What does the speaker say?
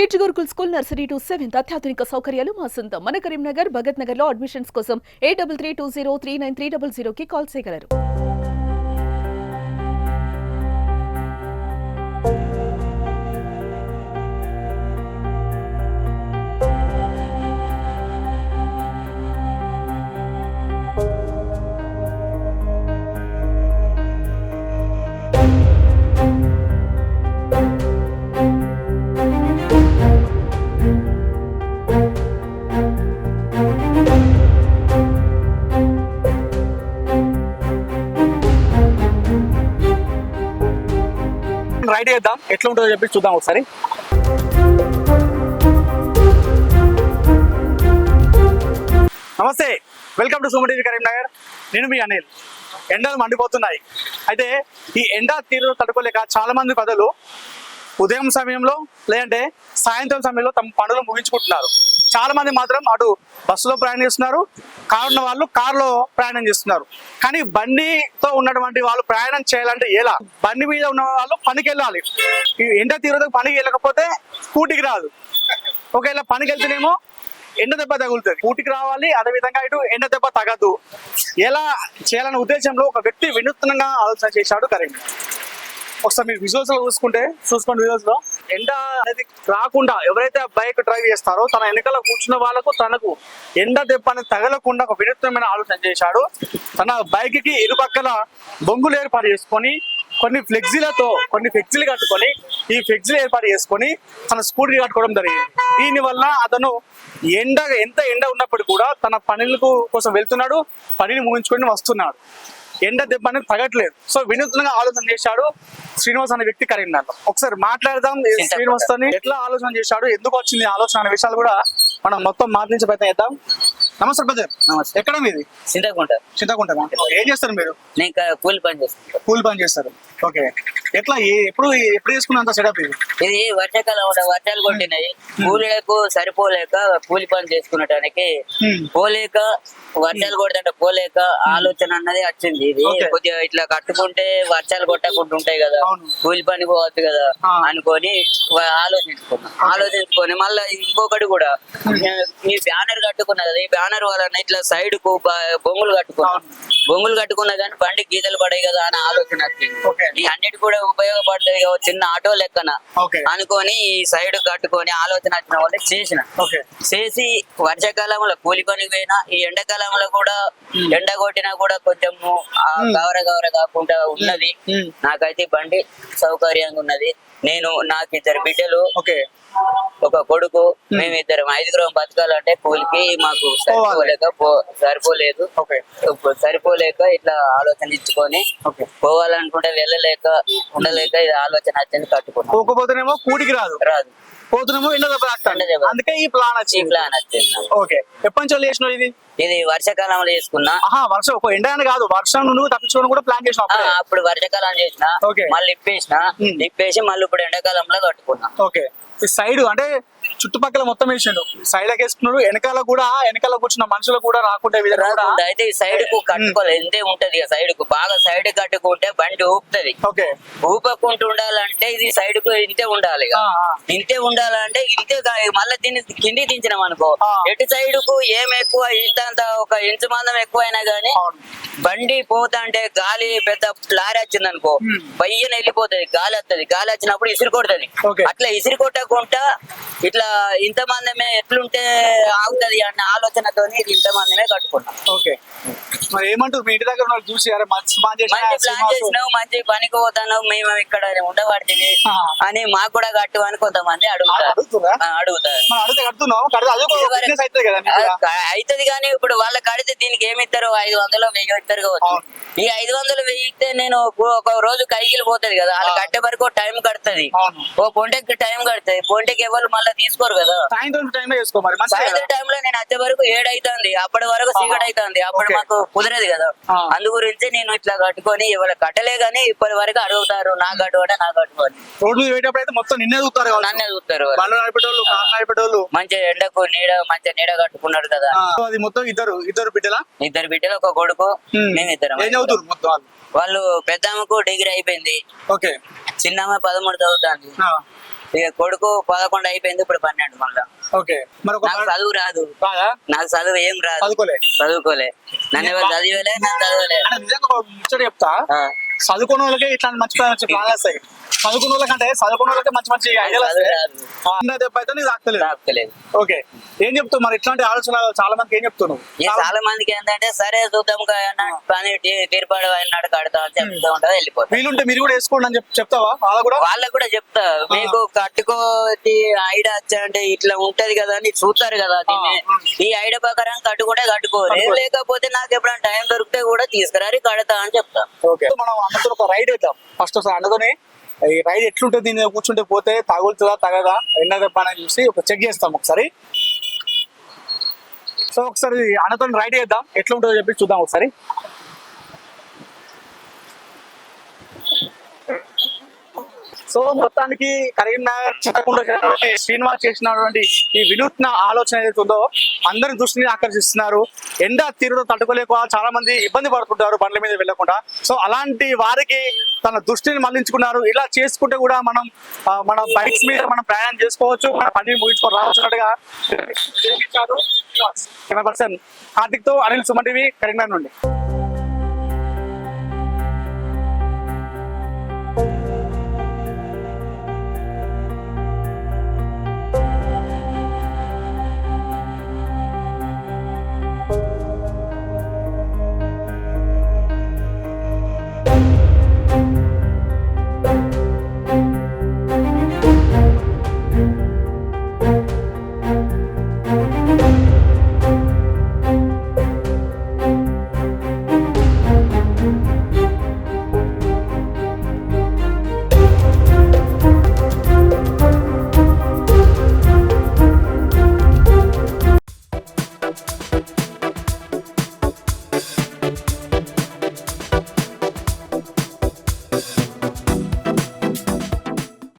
Kids Gurukul school nursery to seventh అత్యాధునిక సౌకర్యాలు మా సొంతం. మన కరీంనగర్ భగత్ నగర్లో అడ్మిషన్స్ కోసం eight double three two zero three nine three double zero కి కాల్ చేయగలరు. రైడ్ చేద్దాం. ఎట్లా ఉంటుందో చెప్పి చూద్దాం ఒకసారి. నమస్తే. Welcome to Suman TV Karimnagar నేను మీ అనిల్. ఎండలు మండిపోతున్నాయి. అయితే ఈ ఎండ తీరు తట్టుకోలేక చాలా మంది కథలు ఉదయం సమయంలో లేదంటే సాయంత్రం సమయంలో తమ పనులు ముగించుకుంటున్నారు. చాలా మంది మాత్రం అటు బస్సులో ప్రయాణం చేస్తున్నారు. కారు ఉన్న వాళ్ళు కారులో ప్రయాణం చేస్తున్నారు. కానీ బండితో ఉన్నటువంటి వాళ్ళు ప్రయాణం చేయాలంటే ఎలా? బండి మీద ఉన్న వాళ్ళు పనికి వెళ్ళాలి ఎండ తీవ్రతకు పనికి వెళ్ళకపోతే స్కూటీకి రాదు. ఒకవేళ పనికి వెళ్తేనేమో ఎండ దెబ్బ తగులుతుంది. ఊటికి రావాలి అదే విధంగా ఇటు ఎండ దెబ్బ తగదు. ఎలా చేయాలనే ఉద్దేశంలో ఒక వ్యక్తి వినూత్నంగా ఆలోచన చేశాడు కరెంట్ ఒకసారి మీరు విజువల్స్లో చూసుకుంటే చూసుకోండి విజువల్స్లో. ఎండ అనేది రాకుండా ఎవరైతే బైక్ డ్రైవ్ చేస్తారో తన వెనకాల కూర్చున్న వాళ్ళకు తనకు ఎండ దెబ్బ అనేది తగలకుండా ఒక వినూత్నమైన ఆలోచన చేశాడు. తన బైక్కి ఇరుపక్కల బొంగులు ఏర్పాటు చేసుకొని కొన్ని ఫ్లెక్సీలతో కొన్ని ఫ్లెక్సీలు కట్టుకొని ఈ ఫ్లెక్సీలు ఏర్పాటు చేసుకొని తన స్కూటీ కట్టుకోవడం జరిగింది. దీని వల్ల అతను ఎండ ఎంత ఎండ ఉన్నప్పటికీ కూడా తన పనులకు కోసం వెళ్తున్నాడు పనిని ముగించుకొని వస్తున్నాడు. ఎండ దెబ్బ అనేది తగట్లేదు. సో వినూత్నంగా ఆలోచన చేశాడు శ్రీనివాస్ అనే వ్యక్తి కరీంనగర్ ఒకసారి మాట్లాడదాం శ్రీనివాస్ తోని ఎట్లా ఆలోచన చేశాడు? ఎందుకు వచ్చింది ఆలోచన అనే విషయాలు కూడా మనం మొత్తం మాట్లాడించే ప్రయత్నం చేద్దాం. నమస్తే బ్రదర్. నమస్తే. ఎక్కడ మీది? చింతకుంట. చింతకుంటారా ఏం చేస్తారు మీరు? నేను కూలి పని చేస్తాను. కూలి పని చేస్తారు. ఓకే. ఎట్లా ఎప్పుడు ఎప్పుడు చేసుకున్నంత సెటప్ ఇది? ఇది వర్షాకాలం వర్షాలు కొట్టినాయి. కూలీలకు సరిపోలేక కూలి పని చేసుకునటానికి. పోలేక వర్షాలు కొడుతుంటే పోలేక ఆలోచన అన్నది వచ్చింది. ఇది. కొద్దిగా ఇట్లా కట్టుకుంటే వర్షాలు కొట్టకుండా ఉంటాయి కదా. కూలి పని పోవచ్చు కదా. అనుకొని ఆలోచించుకున్నా. ఆలోచించుకొని మళ్ళీ ఇంకొకటి కూడా. ఈ బ్యానర్ కట్టుకున్నా కదా ఈ బ్యానర్ వలన ఇట్లా సైడ్కు బొంగులు కట్టుకున్నా. బొంగులు కట్టుకున్నా కానీ బండి గీతలు పడాయి కదా అని ఆలోచన. ఈ అన్నిటి కూడా ఉపయోగపడుతుంది కదా, చిన్న ఆటో లెక్కన. అనుకొని ఈ సైడ్ కట్టుకొని ఆలోచన వచ్చిన వల్ల చేసిన. చేసి వర్షాకాలంలో కూలి పనికి పోయినా ఈ ఎండాకాలంలో కూడా ఎండ కొట్టినా కూడా కొంచెం గవర గవర కాకుండా ఉన్నది. నాకైతే బండి సౌకర్యంగా ఉన్నది. నేను నాకు ఇద్దరు బిడ్డలు ఓకే. ఒక కొడుకు మేమిద్దరం ఐదుగురం బతకాలంటే కూలికి మాకు సరిపోలేక పో- సరిపోలేదు. సరిపోలేక ఇట్లా ఆలోచన ఇచ్చుకొని పోవాలనుకుంటే వెళ్ళలేక ఉండలేక ఇది ఆలోచన వచ్చింది కట్టుకున్నాం. పోకపోతేనేమో కూటికి రాదు. రాదు. పోతున్నామో ఎండ దెబ్బ. అందుకే ఈ ప్లాన్ వచ్చింది ప్లాన్ వచ్చింది. ఓకే ఎప్పటి నుంచి చేసినావు ఇది ఇది వర్షాకాలంలో చేసుకున్నా వర్షం ఒక ఎండ అని కాదు వర్షం నువ్వు తప్పించుకోవడం కూడా ప్లాన్ చేసినావు ఆ, అప్పుడే. వర్షాకాలం చేసిన. మళ్ళీ ఇప్పేసిన. ఇప్పేసి మళ్ళీ ఇప్పుడు ఎండాకాలంలో కట్టుకున్నా ఓకే సైడ్ అంటే చుట్టుపక్కల మొత్తం వేసిండు. సైడ్ వేసుకున్నాడు. వెనకాల కూడా వెనకాల కూర్చున్న మనుషులు కూడా రాకుంటే విధంగా రాకుండా అయితే ఈ సైడ్కు కట్టుకోవాలి ఎంతే ఉంటది సైడ్కు. బాగా సైడ్ కట్టుకుంటే బండి ఊపుతుంది. ఓకే. ఊపకుండా ఉండాలంటే ఇది సైడ్కు ఇంతే ఉండాలి. ఇంతే ఉండాలంటే ఇంతే మళ్ళీ దీన్ని కింది దించినాం అనుకో. ఎటు సైడ్కు ఏం ఎక్కువ ఇంత ఒక ఇంచు మందం ఎక్కువ అయినా గానీ. బండి పోతా అంటే గాలి పెద్ద లారీ వచ్చింది అనుకో. పయ్యన వెళ్ళిపోతుంది. గాలి వస్తుంది. గాలి వచ్చినప్పుడు ఇసిరి కొడుతుంది. అట్లా ఇసిరి కొట్టకుండా ఇట్లా ఇంత మందమే ఎట్లుంటే ఆగుతుంది అన్న ఆలోచనతో ఇంత మందమే కట్టుకున్నాం. ఓకే. మరి ఏమంటారు? మీ ఇంటి దగ్గర ఉన్న వాళ్ళు చూసి అరే మంచి ప్లాన్ చేసినావు మంచి పనికి పోతాను మేము ఇక్కడ ఉండబడుతుంది ఆ. అని మాకు కూడా కట్టు అని కొంతమంది అడుగుతారు. అవుతుంది కానీ ఇప్పుడు వాళ్ళకి కడితే దీనికి ఏమి ఇస్తారు? ఐదు వందలు వెయ్యి ఇస్తారు కావచ్చు. ఈ ఐదు వందలు వెయ్యి ఇస్తే నేను ఒక- రోజు కైకిలు పోతుంది కదా వాళ్ళు కట్టే వరకు టైం కడుతుంది. ఓ పొంటకి టైం కడుతుంది. పొంటకి ఎవరు మళ్ళీ తీసుకోరు కదా. సాయంత్రం టైంలో చేసుకో మరి సాయంత్రం టైంలో నేను వచ్చే వరకు ఏడు అవుతుంది అప్పటి వరకు చీకటి అవుతుంది అప్పుడు. మాకు కుదరదు కదా. అందు గురించి నేను ఇట్లా కట్టుకొని ఎవరు కట్టలే గానీ ఇప్పటి వరకు అడుగుతారు నా కట్టుకోవడం నా పోయేటప్పుడు అయితే మొత్తం నిన్నే చూస్తారు నన్నే చూస్తారు నడిపేటోళ్ళు నడిపేటోళ్ళు. మంచిగా ఎండకు నీడ మంచిగా నీడ కట్టుకున్నారు కదా. అది మొత్తం ఇద్దరు ఇద్దరు బిడ్డలా? ఇద్దరు బిడ్డలు ఒక కొడుకు. మేము ఇద్దరం వాళ్ళు పెద్దమ్మకు డిగ్రీ అయిపోయింది. ఓకే. చిన్నమ్మ పదమూడు చదువుతాంది. ఆ, ఇక కొడుకు పదకొండు అయిపోయింది ఇప్పుడు పన్నెండు మళ్ళా. ఓకే. మరి నాకు చదువు రాదు. బాగా నాకు చదువు ఏం రాదు. చదువుకోలే. చదువుకోలే. నన్ను ఎవరు చదివలే నేను చదవలే. నిజంగా చెప్తా. చదువుకున్న వాళ్ళకి ఇట్లాంటి మంచి మంచి ప్లాన్ వస్తాయి. చదువుకున్న వాళ్ళకంటే చదువుకున్న వాళ్ళకి మంచి మంచి ఐడియాలు దెబ్బ అయితే నీకు తాకలేదు. ఓకే. ఏం చెప్తావు మరి? ఇట్లాంటి ఆలోచన చాలా మందికి ఏం చెప్తున్నావు? చాలా మందికి ఏంటంటే సరే చూద్దాం కా- అన్న పని తీర్పాడు అయినాడు కడతా చెప్తా ఉంటా వెళ్ళిపోతా. వీలుంటే మీరు కూడా వేసుకోండి అని చెప్ చెప్తావా? వాళ్ళ కూడా? వాళ్ళకు కూడా చెప్తా. మీకు కట్టుకోటి ఐడియా వచ్చాయంటే ఇట్లా ఉంటది కదా అని చూస్తారు కదా దీన్ని. ఈ ఐడియా ప్రకారం కట్టుకుంటే కట్టుకోరు. లేకపోతే నాకు ఎప్పుడైనా టైం దొరికితే కూడా తీసుకురారి కడతా అని చెప్తా. ఓకే. మనం అన్నతో ఒక రైడ్ వేద్దాం ఫస్ట్ అన్నతోనే ఈ రైడ్ ఎట్లుంటుంది దీని మీద కూర్చుంటే పోతే తగులుతుందా తగదా? ఎన్న దెబ్బ అని చూసి ఒక చెక్ చేస్తాం ఒకసారి. సో ఒకసారి అన్నతో రైడ్ చేద్దాం. ఎట్లుంటుందో చెప్పి చూద్దాం ఒకసారి. సో మొత్తానికి కరీంనగర్ చిత్తకుండా శ్రీనివాస్ చేసినటువంటి ఈ వినూత్న ఆలోచన ఏదైతే ఉందో అందరి దృష్టిని ఆకర్షిస్తున్నారు. ఎండ తీరుతో తట్టుకోలేక చాలా మంది ఇబ్బంది పడుతుంటారు బండ్ల మీద వెళ్ళకుండా. సో అలాంటి వారికి తన దృష్టిని మళ్ళించుకున్నారు. ఇలా చేసుకుంటే కూడా మనం మన బైక్స్ మీద మనం ప్రయాణం చేసుకోవచ్చు. మన పనిని ముగించుకొని రావచ్చున్నట్టుగా కెమెరా పర్సన్తో అనిల్ సుమన్ టీవీ కరీంనగర్ నుండి.